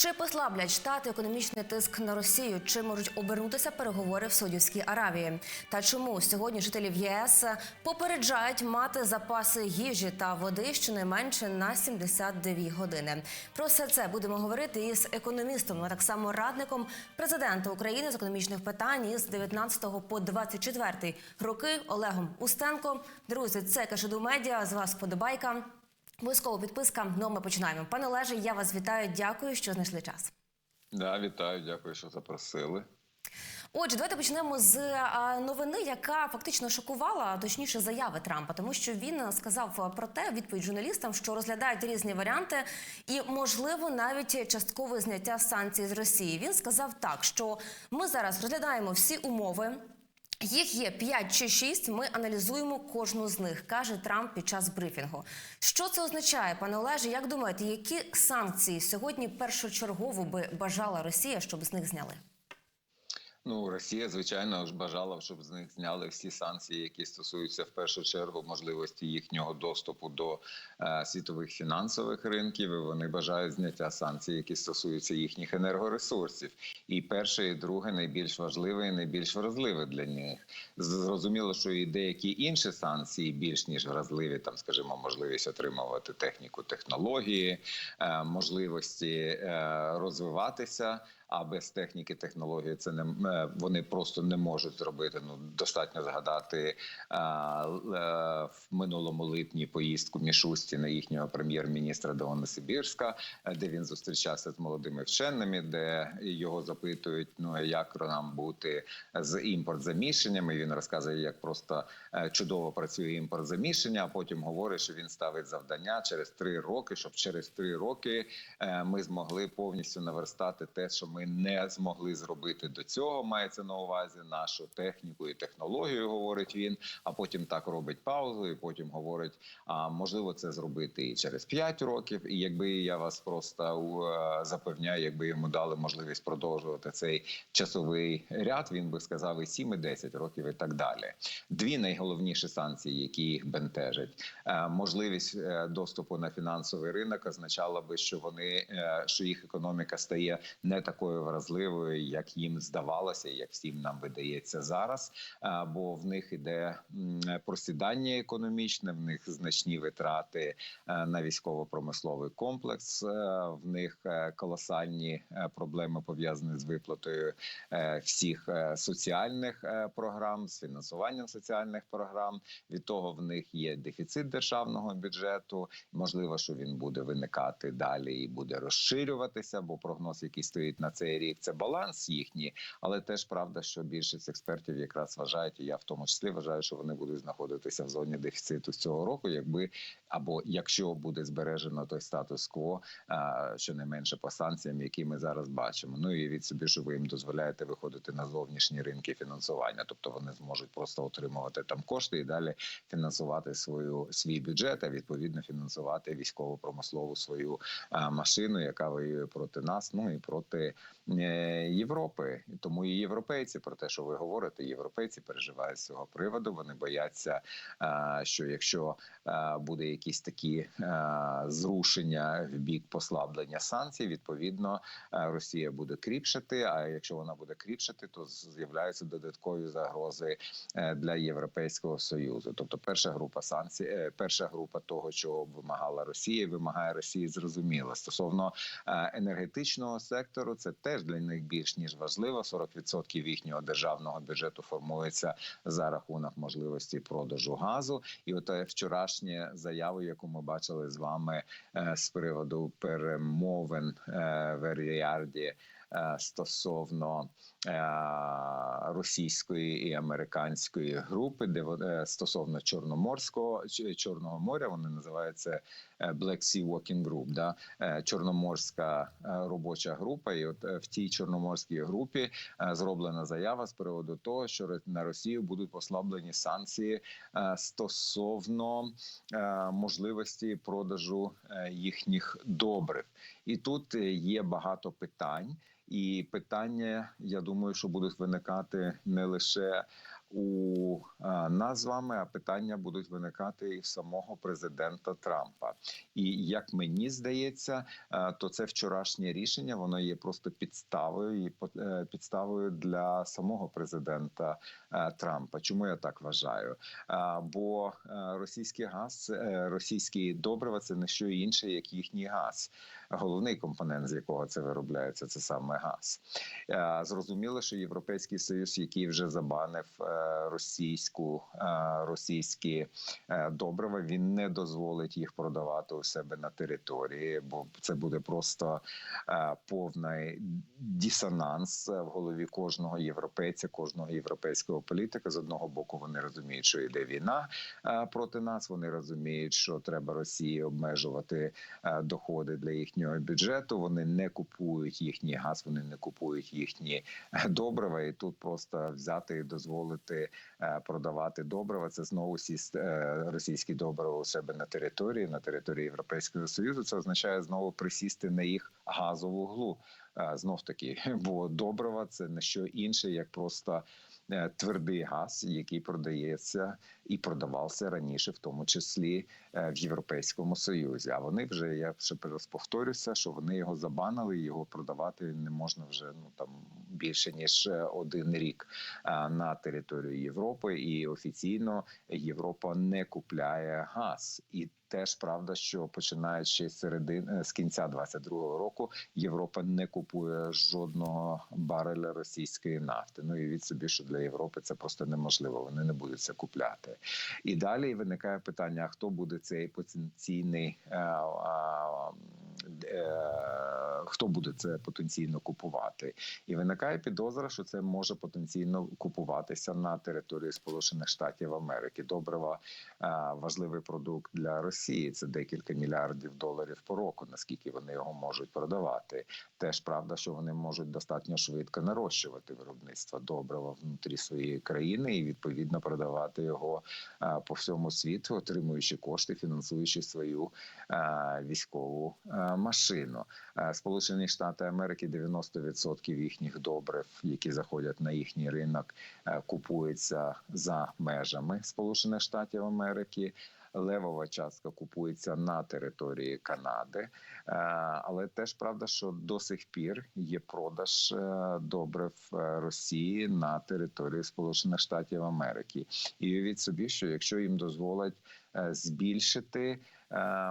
Чи послаблять штати економічний тиск на Росію? Чи можуть обернутися переговори в Саудівській Аравії? Та чому сьогодні жителів єС попереджають мати запаси їжі та води щонайменше на 72 години? Про все це будемо говорити із економістом, а так само радником президента України з економічних питань із 19 по 24 роки Олегом Устенко. Друзі, це Кашиду Медіа. З вас подобайка. Обов'язково підписка. Ну, ми починаємо. Пане Олеже, я вас вітаю. Дякую, що знайшли час. Да, вітаю, дякую, що запросили. Отже, давайте почнемо з новини, яка фактично шокувала, точніше, заяви Трампа, тому що він сказав про те, відповідь журналістам, що розглядають різні варіанти, і можливо навіть часткове зняття санкцій з Росії. Він сказав так, що ми зараз розглядаємо всі умови. Їх є 5 чи 6, Ми аналізуємо кожну з них, каже Трамп під час брифінгу. Що це означає, пане Олеже? Як думаєте, які санкції сьогодні першочергово би бажала Росія, щоб з них зняли? Ну, Росія, звичайно ж бажала, щоб з них зняли всі санкції, які стосуються в першу чергу можливості їхнього доступу до е, світових фінансових ринків. І вони бажають зняття санкцій, які стосуються їхніх енергоресурсів. І перше, і друге найбільш важливе і найбільш вразливе для них. Зрозуміло, що і деякі інші санкції більш ніж вразливі, там, скажімо, можливість отримувати техніку, технології, е, можливості е, розвиватися. А без техніки технології це не е, вони просто не можуть зробити. Ну достатньо згадати а, а, в минулому липні поїздку Мішусті на їхнього прем'єр-міністра до Новосибірська, де він зустрічався з молодими вченими, де його запитують: ну як нам бути з імпорт заміщеннями. Він розказує, як просто е, чудово працює імпорт заміщення. А потім говорить, що він ставить завдання через три роки, щоб через три роки е, ми змогли повністю наверстати те, що ми не змогли зробити до цього. Мається на увазі нашу техніку і технологію, говорить він. А потім так робить паузу, і потім говорить: а можливо, це зробити і через 5 років. І якби я вас просто е, запевняю, якби йому дали можливість продовжувати цей часовий ряд, він би сказав і 7, і 10 років, і так далі. Дві найголовніші санкції, які їх бентежать, Е, можливість е, доступу на фінансовий ринок означала би, що вони що їх економіка стає не такою вразливою, як їм здавалося, як всім нам видається зараз. Бо в них іде просідання економічне, в них значні витрати е, на військово-промисловий комплекс. е, В них е, колосальні проблеми пов'язані з виплатою всіх соціальних програм, з фінансуванням соціальних програм. Від того в них є дефіцит державного бюджету. Можливо, що він буде виникати далі і буде розширюватися, бо прогноз, який стоїть на цей рік, це баланс їхній. Але теж правда, що більшість експертів якраз вважають, і я в тому числі вважаю, що вони будуть знаходитися в зоні дефіциту з цього року, якби або якщо буде збережено той статус-кво, щонайменше по санкціям, які ми зараз бачимо. Ну і від собі, що ви їм дозволяєте виходити на зовнішні ринки фінансування, тобто вони зможуть просто отримувати там кошти і далі фінансувати свою свій бюджет, а відповідно фінансувати військово-промислову свою машину, яка воює проти нас, ну і проти е, Європи. Тому і європейці про те, що ви говорите, європейці переживають з цього приводу. Вони бояться, що якщо буде якісь такі а, зрушення в бік послаблення санкцій, відповідно а, Росія буде кріпшити. А якщо вона буде кріпшити, то з'являються додаткові загрози е, для Європейського союзу. Тобто, перша група санкцій, е, перша група того, чого вимагала Росія, вимагає Росії, зрозуміла стосовно е, енергетичного сектору. Це теж для них більш ніж важливо. 40% їхнього державного бюджету формується за рахунок можливості продажу газу. І от е, вчорашня заява, яку ми бачили з вами е, з приводу перемовин е, в Ріарді е, стосовно російської і американської групи, де е, стосовно чорноморського чорного моря, вони називаються е, Black Sea Working Group, да? е, чорноморська е, робоча група. І от е, в тій чорноморській групі е, зроблена заява з приводу того, що на Росію будуть послаблені санкції е, стосовно е, можливості продажу е, їхніх добрив. І тут е, є багато питань. І питання, я думаю, що будуть виникати не лише у е, нас з вами, а питання будуть виникати і в самого президента Трампа. І як мені здається, е, то це вчорашнє рішення воно є просто підставою і е, підставою для самого президента Трампа. Чому я так вважаю? Бо російський газ, російські добрива це не що інше, як їхній газ. Головний компонент, з якого це виробляється, це саме газ. Е, Зрозуміло, що Європейський Союз, який вже забанив е, російську е, російські добрива, він не дозволить їх продавати у себе на території, бо це буде просто повний дисонанс в голові кожного європейця, кожного європейського політика. З одного боку, вони розуміють, що йде війна проти нас. Вони розуміють, що треба Росії обмежувати доходи для їхнього бюджету. Вони не купують їхній газ, вони не купують їхні е, добрива. І тут просто взяти і дозволити е, продавати добрива. Це знову сіст е, російські добрива у себе на території, на території Європейського союзу. Це означає знову присісти на їх газову глу. Знов таки, бо добрива це не що інше, як просто твердий газ, який продається і продавався раніше, в тому числі е, в Європейському Союзі. А вони вже я ще раз повторюся, що вони його забанили, його продавати не можна вже ну там більше ніж е, один рік е, на територію Європи, і офіційно Європа не купляє газ. І теж правда, що починаючи з середини з кінця 22-го року, Європа не купує жодного бареля російської нафти. Ну і від собі, що для Європи це просто неможливо. Вони не будуть це купляти. І далі виникає питання: хто буде цей потенційний. е, е, Хто буде це потенційно купувати, і виникає підозра, що це може потенційно купуватися на території Сполучених Штатів Америки. Добрива е, важливий продукт для Росії. Це декілька мільярдів доларів по року. Наскільки вони його можуть продавати? Теж правда, що вони можуть достатньо швидко нарощувати виробництво добрива внутрі своєї країни і відповідно продавати його по всьому світу, отримуючи кошти, фінансуючи свою військову машину. Сполучені Штати Америки 90% їхніх добрив, які заходять на їхній ринок, купуються за межами Сполучених Штатів Америки. Левова частка купується на території Канади, Е, але теж правда, що до сих пір є продаж добре добрив е, Росії на території Сполучених Штатів Америки. І уявіть собі, що якщо їм дозволять е, збільшити е,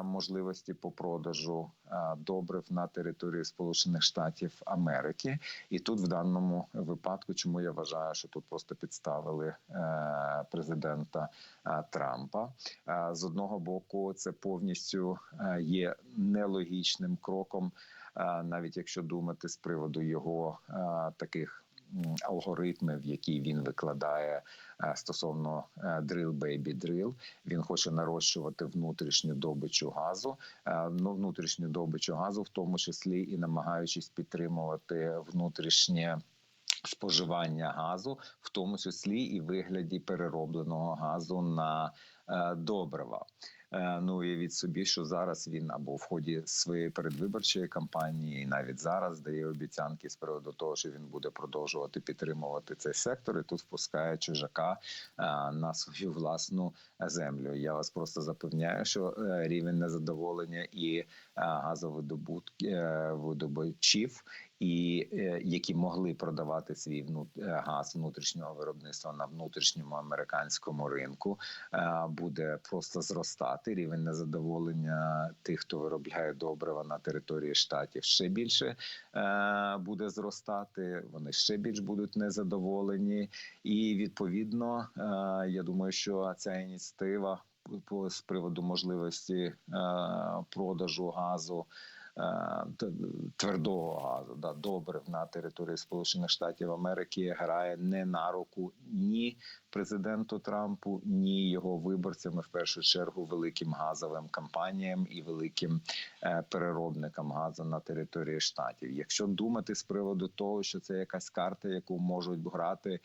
можливості по продажу е, добрив на території Сполучених Штатів Америки, і тут в даному випадку, чому я вважаю, що тут просто підставили е, президента е, Трампа. Е, З одного боку, це повністю е, є нелогічним кроком, е, навіть якщо думати з приводу його е, таких м, алгоритмів, які він викладає е, стосовно е, drill baby drill. Він хоче нарощувати внутрішню добичу газу, е, ну внутрішню добичу газу, в тому числі і намагаючись підтримувати внутрішнє. Споживання газу, в тому числі і вигляді переробленого газу на е, добрива. Е, Ну уявіть собі, що зараз він або в ході своєї передвиборчої кампанії, і навіть зараз дає обіцянки з приводу того, що він буде продовжувати підтримувати цей сектор, і тут впускає чужака е, на свою власну землю. Я вас просто запевняю, що е, рівень незадоволення і газовидобутки видобувачів, і е, які могли продавати свій е, газ внутрішнього виробництва на внутрішньому американському ринку, е, буде просто зростати. Рівень незадоволення тих, хто виробляє добрива на території штатів, ще більше буде зростати. Вони ще більш будуть незадоволені, і відповідно, я думаю, що ця ініціатива з приводу можливості продажу газу. Е, Твердого газу да добрив на території Сполучених Штатів Америки грає не на руку ні президенту Трампу, ні його виборцям, і в першу чергу великим газовим компаніям і великим е, переробникам газу на території штатів. Якщо думати з приводу того, що це якась карта, яку можуть грати е,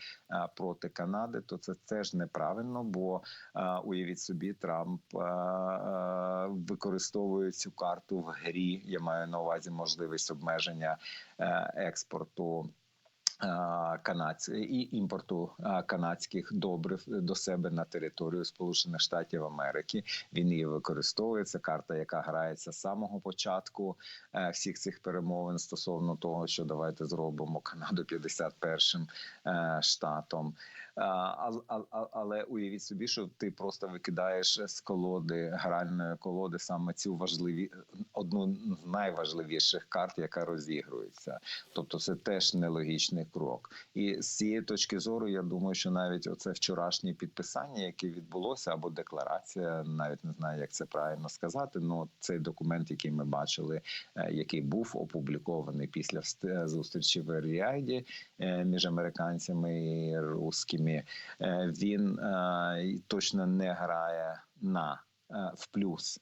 проти Канади, то це теж неправильно. Бо уявіть собі, Трамп використовує цю карту в грі. Маю на увазі можливість обмеження е, експорту канадсь... і імпорту канадських добрив до себе на територію Сполучених Штатів Америки. Він її використовує. Це карта, яка грається з самого початку е, всіх цих перемовин стосовно того, що давайте зробимо Канаду 51-м е, штатом. А, ал- ал- Але уявіть собі, що ти просто викидаєш з колоди гральної колоди саме цю важливі одну з найважливіших карт, яка розігрується. Тобто, це теж нелогічний крок. І з цієї точки зору, я думаю, що навіть оце вчорашнє підписання, яке відбулося, або декларація, навіть не знаю, як це правильно сказати. Ну цей документ, який ми бачили, е, який був опублікований після зустрічі в Ріаді е, між американцями і русскими, е, він е, точно не грає на е, в плюс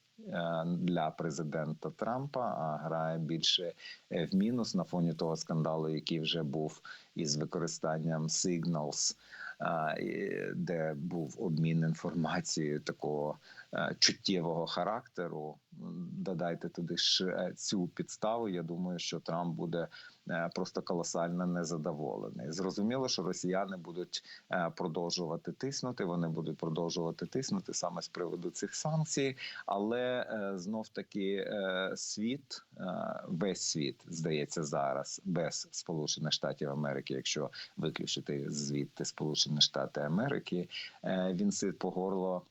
для президента Трампа, а грає більше в мінус на фоні того скандалу, який вже був із використанням Signals, де був обмін інформацією такого чуттєвого характеру. Додайте туди ж е, цю підставу. Я думаю, що Трамп буде е, просто колосально незадоволений. Зрозуміло, що росіяни будуть е, продовжувати тиснути. Вони будуть продовжувати тиснути саме з приводу цих санкцій, але е, знов таки е, світ, е, весь світ здається зараз без Сполучених Штатів Америки, якщо виключити звідти Сполучені Штати Америки, е, він сит по горло.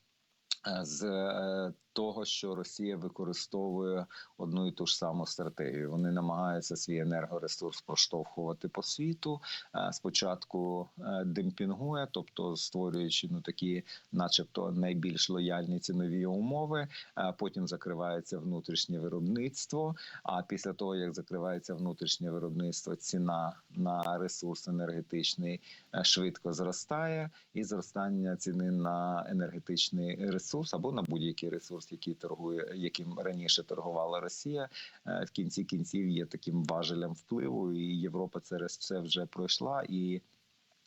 Е, З е, того, що Росія використовує одну і ту ж саму стратегію, вони намагаються свій енергоресурс проштовхувати по світу. Е, Спочатку е, демпінгує, тобто створюючи ну такі, начебто, найбільш лояльні цінові умови. е, Потім закривається внутрішнє виробництво. А після того, як закривається внутрішнє виробництво, ціна на ресурс енергетичний швидко зростає, і зростання ціни на енергетичний ресурс або на будь-який ресурс, який торгує, яким раніше торгувала Росія, е, в кінці кінців є таким важелем впливу, і Європа через це вже пройшла і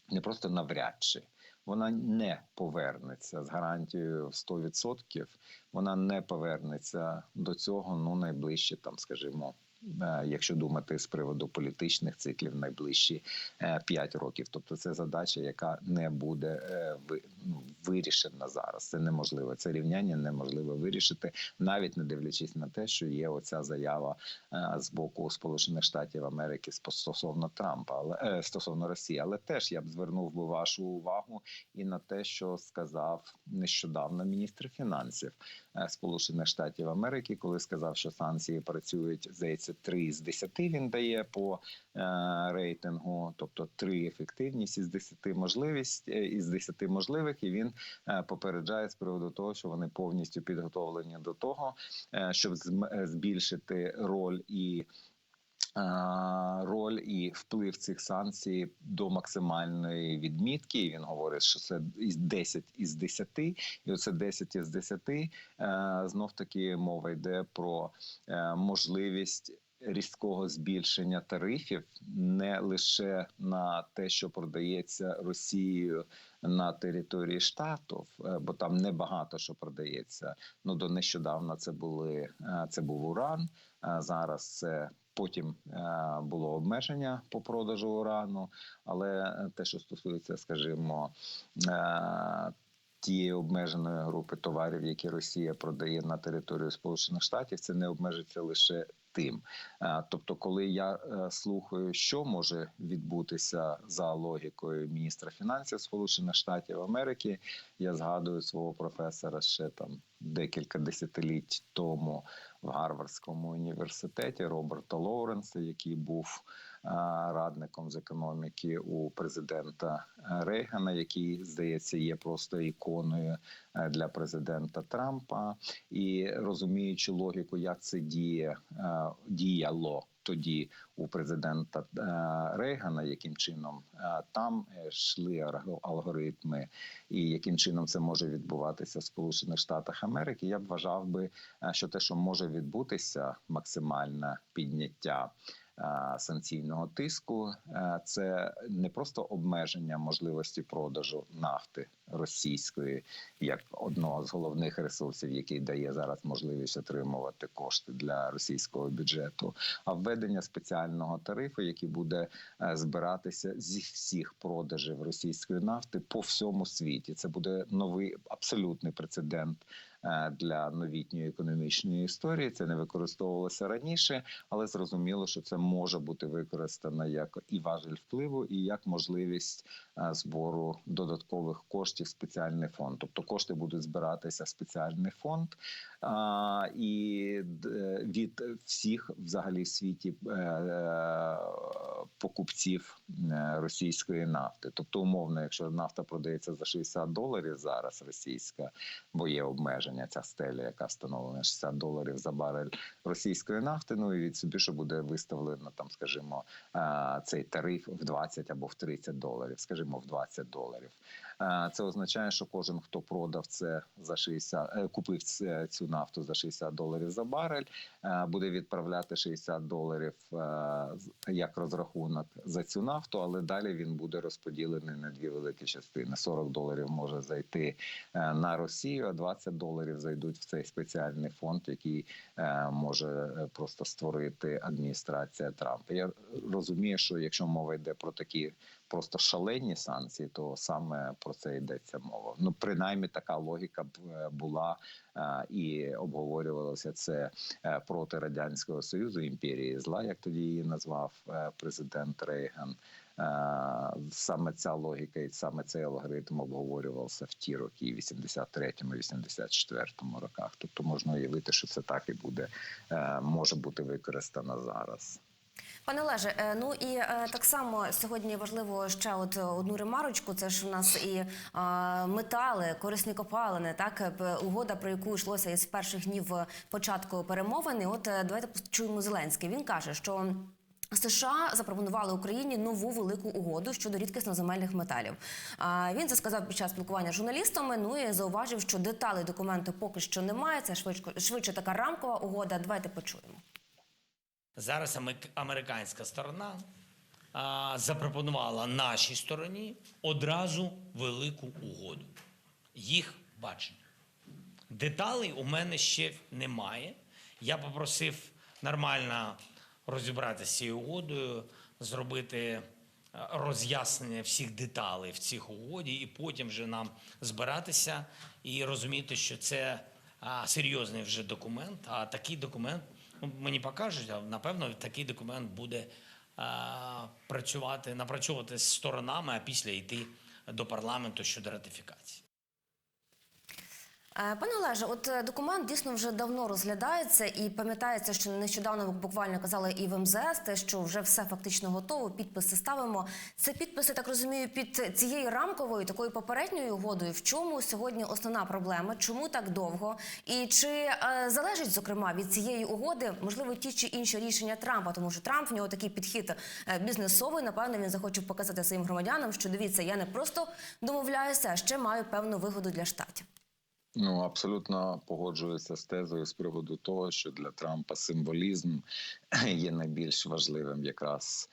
не просто навряд чи. Вона не повернеться з гарантією в 100%, Вона не повернеться до цього ну найближче, там, скажімо, якщо думати з приводу політичних циклів, найближчі 5 років. Тобто, це задача, яка не буде е, ну, вирішена зараз. Це неможливо. Це рівняння неможливо вирішити, навіть не дивлячись на те, що є оця заява е, з боку Сполучених Штатів Америки стосовно Трампа, але е, стосовно Росії. Але теж я б звернув би вашу увагу і на те, що сказав нещодавно міністр фінансів е, Сполучених Штатів Америки, коли сказав, що санкції працюють здається 3 з 10 Він дає по е, рейтингу, тобто 3 ефективність із 10 можливість е, із 10 можливих, і він е, попереджає з приводу того, що вони повністю підготовлені до того, щоб збільшити роль і. Роль і вплив цих санкцій до максимальної відмітки. І Він говорить, що це із 10 із 10, і оце 10 із 10, е, знов таки мова йде про можливість різкого збільшення тарифів не лише на те, що продається Росією на території штатів, е, бо там небагато що продається. Ну до нещодавно це були е, це був уран. е, Зараз це. Потім було обмеження по продажу урану, але те, що стосується, скажімо, тієї обмеженої групи товарів, які Росія продає на територію Сполучених Штатів, це не обмежиться лише тим. Е, Тобто, коли я е, слухаю, що може відбутися за логікою міністра фінансів Сполучених Штатів Америки, я згадую свого професора ще там декілька десятиліть тому в Гарвардському університеті Роберта Лоуренса, який був радником з економіки у президента е, Рейгана, який здається є просто іконою е, для президента Трампа, і розуміючи логіку, як це діє е, діяло. Тоді у президента е, Рейгана, яким чином е, там е, йшли алгоритми, і яким чином це може відбуватися в Сполучених Штатах Америки, я б вважав би, е, що те, що може відбутися, максимальне підняття е, санкційного тиску. Е, Це не просто обмеження можливості продажу нафти російської як одного з головних ресурсів, який дає зараз можливість отримувати кошти для російського бюджету, а введення спеціального тарифу, який буде е, збиратися зі всіх продажів російської нафти по всьому світі. Це буде новий абсолютний прецедент е, для новітньої економічної історії. Це не використовувалося раніше, але зрозуміло, що це може бути використано як і важель впливу, і як можливість е, збору додаткових коштів в спеціальний фонд. Тобто кошти будуть збиратися в спеціальний фонд і від всіх взагалі в світі е, е, покупців е, російської нафти. Тобто, умовно, якщо нафта продається за 60 доларів зараз, російська, бо є обмеження, ця стеля, яка встановлена 60 доларів за барель російської нафти. Ну і від собі, що буде виставлено там, скажімо, е, цей тариф в 20 або в 30 доларів, скажімо, в 20 доларів. Е, Це означає, що кожен, хто продав це за 60, е, купив цю нафту за 60 доларів за барель, е, буде відправляти 60 доларів як розрахунок за цю нафту, але далі він буде розподілений на дві великі частини. 40 доларів може зайти на Росію, а 20 доларів зайдуть в цей спеціальний фонд, який може просто створити адміністрація Трампа. Я розумію, що якщо мова йде про такі просто шалені санкції, то саме про це йдеться мова. Ну принаймні така логіка е, була е, і обговорювалося це е, проти радянського союзу імперії зла, як тоді її назвав президент Рейган. Саме ця логіка і саме цей алгоритм обговорювався в ті роки, 83-му, 84-му роках. Тобто можна уявити, що це так і буде, може бути використано зараз. Пане Олеже, е, ну і е, так само сьогодні важливо ще от одну ремарочку. Це ж у нас і е, метали, корисні копалини, так угода, про яку йшлося із перших днів початку перемовин. І От давайте почуємо Зеленський. Він каже, що. США запропонували Україні нову велику угоду щодо рідкісноземельних металів. Він це сказав під час спілкування з журналістами. Ну і зауважив, що деталей документу поки що немає. Це швидко швидше така рамкова угода. Давайте почуємо. Зараз американська сторона запропонувала нашій стороні одразу велику угоду. Їх бачення. Деталей у мене ще немає. Я попросив нормально розібратися з цією угодою, зробити е, роз'яснення всіх деталей в цих угоді, і потім вже нам збиратися і розуміти, що це серйозний вже документ. А такий документ ну, мені покажуть, а напевно такий документ буде а, працювати, напрацьовувати сторонами, а після йти до парламенту щодо ратифікації. Е, Пане Олеже, от е, документ дійсно вже давно розглядається і пам'ятається, що нещодавно буквально казали і в МЗС, те, що вже все фактично готово, підписи ставимо. Це підписи, так розумію, під цією рамковою такою попередньою угодою. В чому сьогодні основна проблема? Чому так довго? І чи е, залежить зокрема від цієї угоди, можливо, ті чи інші рішення Трампа, тому що Трамп в нього такий підхід е, бізнесовий. Напевно, він захоче показати своїм громадянам, що дивіться, я не просто домовляюся, а ще маю певну вигоду для штатів. Ну абсолютно погоджуюся з тезою з приводу того, що для Трампа символізм є найбільш важливим якраз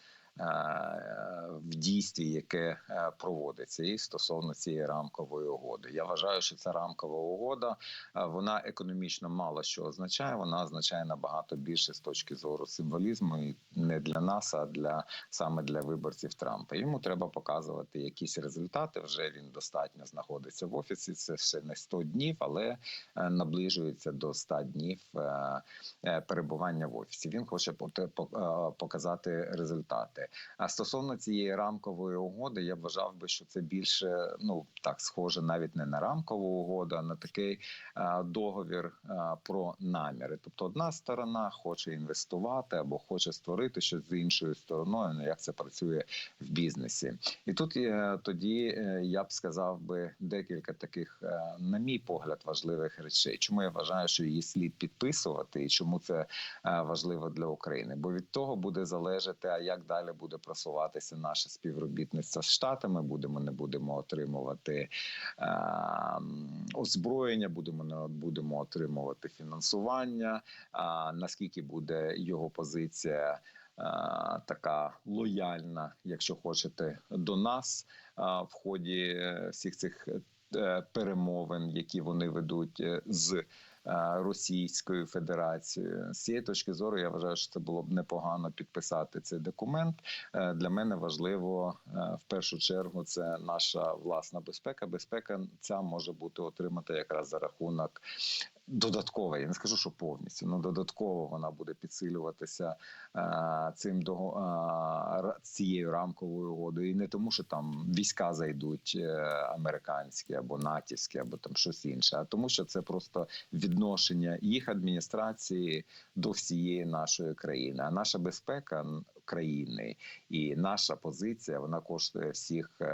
в дійстві, яке е, проводиться, і стосовно цієї рамкової угоди. Я вважаю, що ця рамкова угода е, вона економічно мало що означає. Вона означає набагато більше з точки зору символізму, і не для нас, а для саме для виборців Трампа. Йому треба показувати якісь результати. Вже він достатньо знаходиться в офісі. Це ще не 100 днів, але е, наближується до 100 днів е, е, перебування в офісі. Він хоче е, показати результати. А стосовно цієї рамкової угоди, я вважав би, що це більше ну так схоже навіть не на рамкову угоду, а на такий е, договір е, про наміри. Тобто, одна сторона хоче інвестувати або хоче створити щось з іншою стороною. Ну як це працює в бізнесі, і тут е, тоді е, я б сказав би декілька таких, е, на мій погляд, важливих речей. Чому я вважаю, що її слід підписувати, і чому це е, важливо для України? Бо від того буде залежати, а як далі буде просуватися наше співробітництво з штатами. Будемо не будемо отримувати е, озброєння, будемо не будемо отримувати фінансування. А наскільки буде його позиція? така лояльна, якщо хочете, до нас е, в ході е, всіх цих е, перемовин, які вони ведуть е, з е, Російською Федерацією. З цієї точки зору я вважаю, що це було б непогано підписати цей документ. Е, Для мене важливо е, в першу чергу це наша власна безпека. Безпека ця може бути отримати якраз за рахунок додаткова. Я не скажу, що повністю, але додатково вона буде підсилюватися е, цим дого- е, цією рамковою угодою. І не тому, що там війська зайдуть е, американські або натівські, або там щось інше, а тому, що це просто відношення їх адміністрації до всієї нашої країни. А наша безпека країни і наша позиція вона коштує всіх е,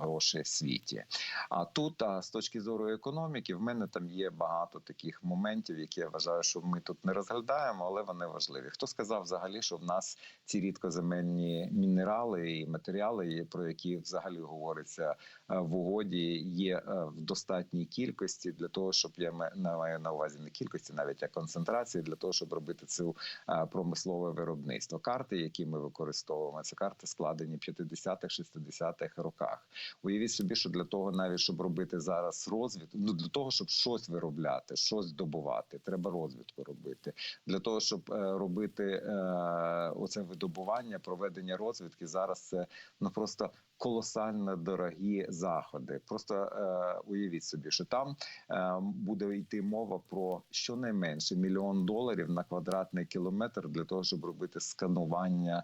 грошей в світі. А тут, а з точки зору економіки, в мене там є багато таких моментів, які я вважаю, що ми тут не розглядаємо, але вони важливі. Хто сказав взагалі, що в нас ці рідкоземельні мінерали і матеріали, про які взагалі говориться е, в угоді, є е, в достатній кількості для того, щоб я маю на увазі не кількості, навіть а концентрації для того, щоб робити цю е, промислове виробництво. Карти, які ми використовуємо, це карти складені в 50-х, 60-х роках. Уявіть собі, що для того, навіть щоб робити зараз розвідку, ну для того, щоб щось виробляти, щось добувати, треба розвідку робити. Для того, щоб е, робити е, оце видобування, проведення розвідки, зараз це ну просто колосально дорогі заходи. Просто е, уявіть собі, що там е, буде йти мова про щонайменше мільйон доларів на квадратний кілометр для того, щоб робити сканування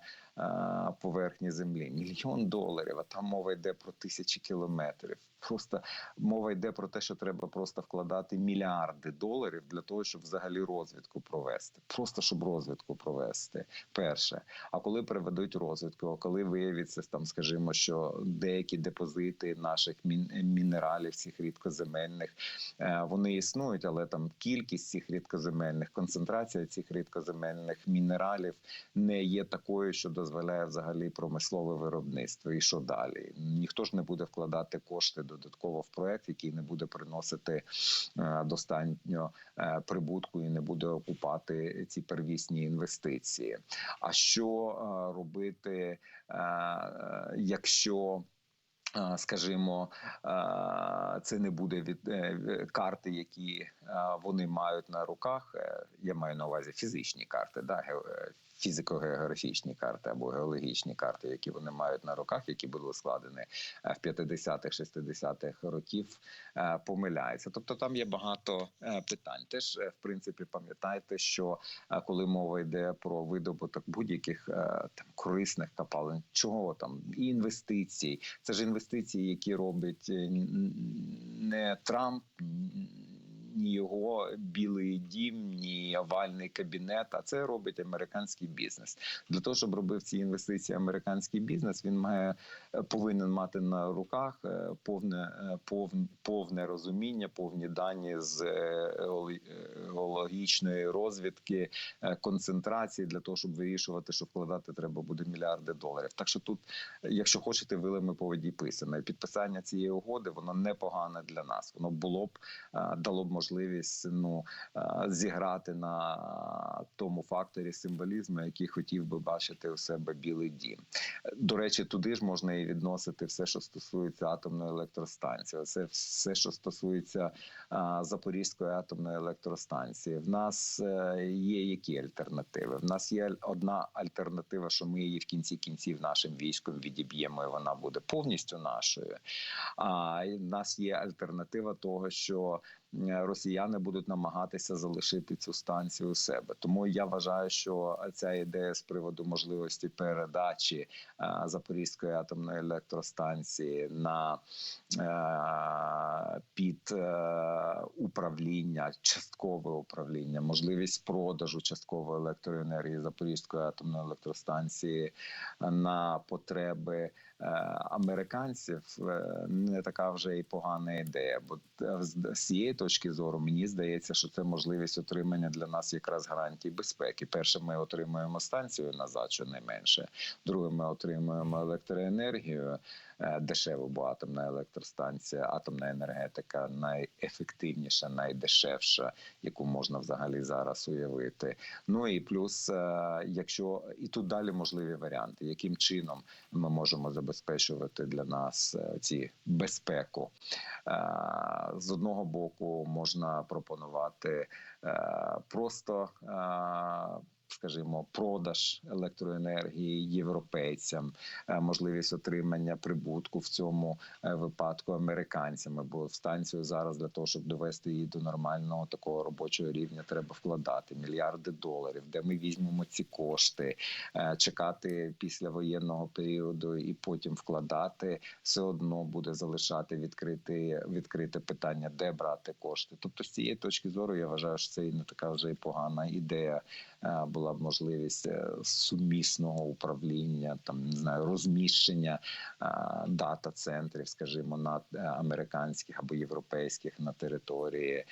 поверхні землі. Мільйон доларів, а там мова йде про тисячі кілометрів. Просто мова йде про те, що треба просто вкладати мільярди доларів для того, щоб взагалі розвідку провести. Просто щоб розвідку провести. Перше. А коли проведуть розвідку, а коли виявиться там, скажімо, що деякі депозити наших мін- мінералів, цих рідкоземельних, е, вони існують, але там кількість цих рідкоземельних, концентрація цих рідкоземельних мінералів не є такою, що дозволяє взагалі промислове виробництво. І що далі? Ніхто ж не буде вкладати кошти додатково в проект, який не буде приносити е, достатньо е, прибутку і не буде окупати ці первісні інвестиції. А що е, робити, якщо Скажімо, це не буде від карти, які вони мають на руках. Я маю на увазі фізичні карти, да, фізико-географічні карти або геологічні карти, які вони мають на руках, які були складені е, в 50-х, 60-х років, е, помиляються. Тобто там є багато е, питань. Теж в принципі пам'ятайте, що коли мова йде про видобуток будь-яких там корисних копалин, чого там і інвестицій, це ж інвестиції, які робить не Трамп. Ні його білий дім, ні овальний кабінет, а це робить американський бізнес. Для того щоб робив ці інвестиції американський бізнес, він має е, повинен мати на руках е, повне е, повне, повне розуміння, повні дані з геологічної розвідки, концентрації для того, щоб вирішувати, що вкладати треба буде мільярди доларів. Так що тут, якщо хочете, вилами по воді писано. Підписання цієї угоди воно непогане для нас. Воно було б дало б можливість ну е, зіграти на тому факторі символізму, який хотів би бачити у себе білий дім. До речі, туди ж можна і відносити все, що стосується атомної електростанції. Це все, що стосується а, Запорізької атомної електростанції. В нас е, є які альтернативи? В нас є одна альтернатива, що ми її в кінці кінців нашим військом відіб'ємо, і вона буде повністю нашою. А в нас є альтернатива того, що е, росіяни будуть намагатися залишити цю станцію у себе. Тому я вважаю, що ця ідея з приводу можливості передачі е, Запорізької атомної електростанції на е, під е, управління, часткове управління, можливість продажу часткової електроенергії Запорізької атомної електростанції на потреби е, американців е, не така вже і погана ідея. Бо е, з цієї точки зору мені здається, що це можливість отримання для нас якраз гарантій безпеки. Перше, ми отримуємо станцію назад, що не менше. Друге, ми отримуємо електроенергію. Е, дешево, бо атомна електростанція, атомна енергетика найефективніша, найдешевша, яку можна взагалі зараз уявити. Ну і плюс, е, якщо і тут далі можливі варіанти, яким чином ми можемо забезпечувати для нас е, ці безпеку. З одного боку можна пропонувати просто. Скажімо, продаж електроенергії європейцям, е, можливість отримання прибутку в цьому е, випадку американцями. Бо в станцію зараз для того, щоб довести її до нормального такого робочого рівня, треба вкладати мільярди доларів. Де ми візьмемо ці кошти, Е, чекати після воєнного періоду і потім вкладати, все одно буде залишати відкрите, відкрите питання, де брати кошти. Тобто, з цієї точки зору, я вважаю, що це і не така вже і погана ідея. Е, Була б можливість е, сумісного управління, там не знаю, розміщення е, дата центрів, скажімо, на американських або європейських на території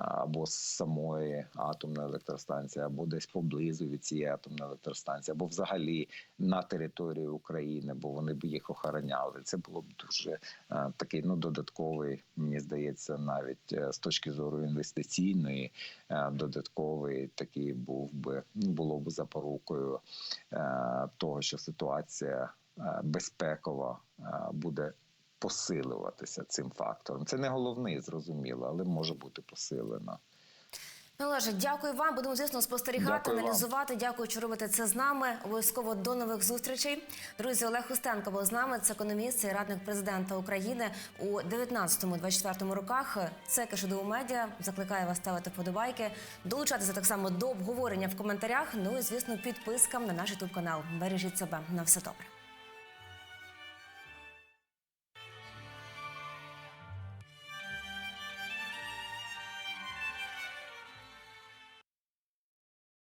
або з самої атомної електростанції, або десь поблизу від цієї атомної електростанції, або взагалі на території України, бо вони б їх охороняли. Це було б дуже такий ну додатковий, мені здається, навіть з точки зору інвестиційної, додатковий такий був би ну, було б запорукою е, того, що ситуація е, безпекова е, буде. Посилюватися цим фактором. Це не головний, зрозуміло, але може бути посилено. Олеже, дякую вам. Будемо звісно спостерігати, Дякую вам. аналізувати. Дякую, що робите це з нами. Обов'язково до нових зустрічей. Друзі, Олег Устенко був з нами. Це економіст і радник президента України у 19-24 роках. Це Кишедоу медіа. Закликаю вас ставити вподобайки, долучатися так само до обговорення в коментарях. Ну і звісно, підпискам на наш ютуб канал. Бережіть себе на все добре.